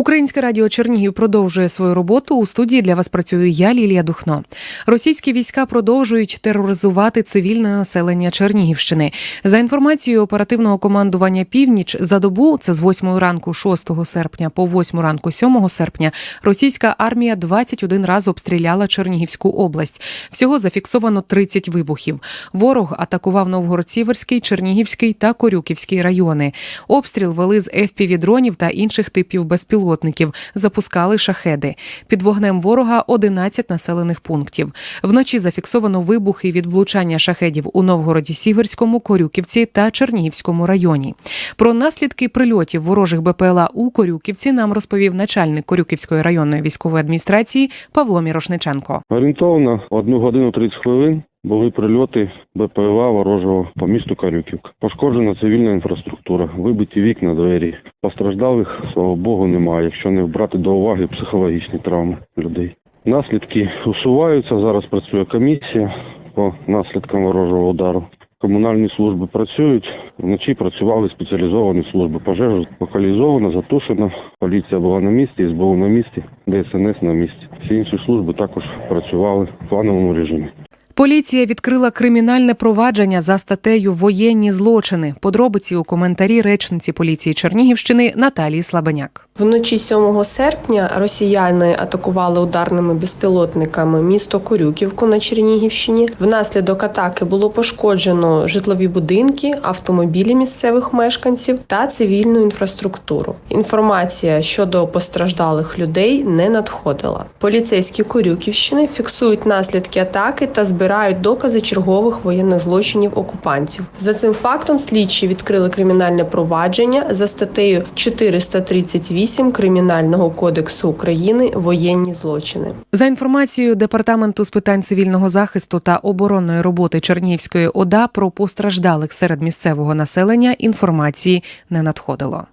Українське радіо Чернігів продовжує свою роботу. У студії для вас працюю я, Лілія Духно. Російські війська продовжують тероризувати цивільне населення Чернігівщини. За інформацією оперативного командування Північ за добу, це з 8 ранку 6 серпня по 8 ранку 7 серпня, російська армія 21 раз обстріляла Чернігівську область. Всього зафіксовано 30 вибухів. Ворог атакував Новгород-Сіверський, Чернігівський та Корюківський райони. Обстріл вели з FPV-дронів та інших типів безпілотників. Запускали шахеди. Під вогнем ворога 11 населених пунктів. Вночі зафіксовано вибухи від влучання шахедів у Новгороді Сіверському, Корюківці та Чернігівському районі. Про наслідки прильотів ворожих БПЛА у Корюківці нам розповів начальник Корюківської районної військової адміністрації Павло Мірошниченко. Орієнтовно одну годину 30 хвилин були прильоти БПЛА ворожого по місту Карюківка. Пошкоджена цивільна інфраструктура, вибиті вікна, двері. Постраждалих, слава Богу, немає, якщо не брати до уваги психологічні травми людей. Наслідки усуваються. Зараз працює комісія по наслідкам ворожого удару. Комунальні служби працюють. Вночі працювали спеціалізовані служби. Пожежа локалізована, затушена. Поліція була на місці, СБУ на місці, ДСНС на місці. Всі інші служби також працювали в плановому режимі. Поліція відкрила кримінальне провадження за статтею Воєнні злочини. Подробиці у коментарі речниці поліції Чернігівщини Наталії Слабеняк. Вночі 7 серпня росіяни атакували ударними безпілотниками місто Корюківку на Чернігівщині. Внаслідок атаки було пошкоджено житлові будинки, автомобілі місцевих мешканців та цивільну інфраструктуру. Інформація щодо постраждалих людей не надходила. Поліцейські Корюківщини фіксують наслідки атаки та збирають докази чергових воєнних злочинів окупантів. За цим фактом слідчі відкрили кримінальне провадження за статтею 438 Кримінального кодексу України воєнні злочини. За інформацією департаменту з питань цивільного захисту та оборонної роботи Чернігівської ОДА про постраждалих серед місцевого населення інформації не надходило.